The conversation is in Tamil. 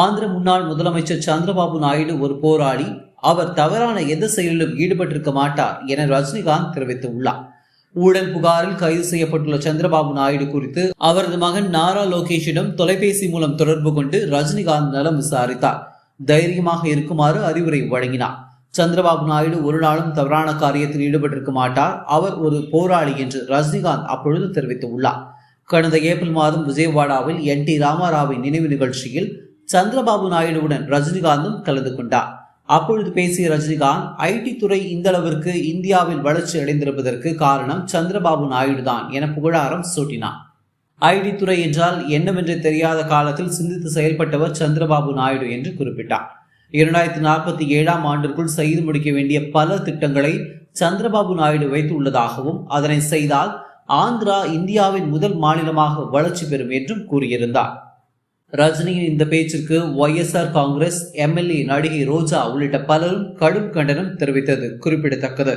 ஆந்திர முன்னாள் முதலமைச்சர் சந்திரபாபு நாயுடு ஒரு போராளி. அவர் தவறான எந்த செயலிலும் ஈடுபட்டிருக்க மாட்டார் என ரஜினிகாந்த் தெரிவித்துள்ளார். ஊழல் புகாரில் கைது செய்யப்பட்டுள்ள சந்திரபாபு நாயுடு குறித்து அவரது மகன் நாரா லோகேஷிடம் தொலைபேசி மூலம் தொடர்பு கொண்டு ரஜினிகாந்த் நலம் விசாரித்தார். தைரியமாக இருக்குமாறு அறிவுரை வழங்கினார். சந்திரபாபு நாயுடு ஒரு நாளும் தவறான காரியத்தில் ஈடுபட்டிருக்க மாட்டார். அவர் ஒரு போராளி என்று ரஜினிகாந்த் அப்பொழுது தெரிவித்துள்ளார். கடந்த ஏப்ரல் மாதம் விஜயவாடாவில் என் டி ராமாராவின் நினைவு நிகழ்ச்சியில் சந்திரபாபு நாயுடுவுடன் ரஜினிகாந்தும் கலந்து கொண்டார். அப்பொழுது பேசிய ரஜினிகாந்த் ஐடி துறை இந்த அளவிற்கு இந்தியாவில் வளர்ச்சி அடைந்திருப்பதற்கு காரணம் சந்திரபாபு நாயுடு தான் என புகழாரம் சூட்டினார். ஐடி துறை என்றால் என்னவென்று தெரியாத காலத்தில் சிந்தித்து செயல்பட்டவர் சந்திரபாபு நாயுடு என்று குறிப்பிட்டார். இரண்டாயிரத்தி நாற்பத்தி ஏழாம் ஆண்டிற்குள் செய்து முடிக்க வேண்டிய பல திட்டங்களை சந்திரபாபு நாயுடு வைத்துள்ளதாகவும் அதனை செய்தால் ஆந்திரா இந்தியாவின் முதல் மாநிலமாக வளர்ச்சி பெறும் என்றும் கூறியிருந்தார். ரஜினியின் இந்த பேச்சிற்கு ஒய்எஸ்ஆர் காங்கிரஸ் எம்எல்ஏ நடிகை ரோஜா உள்ளிட்ட பலரும் கடும் கண்டனம் தெரிவித்தது குறிப்பிடத்தக்கது.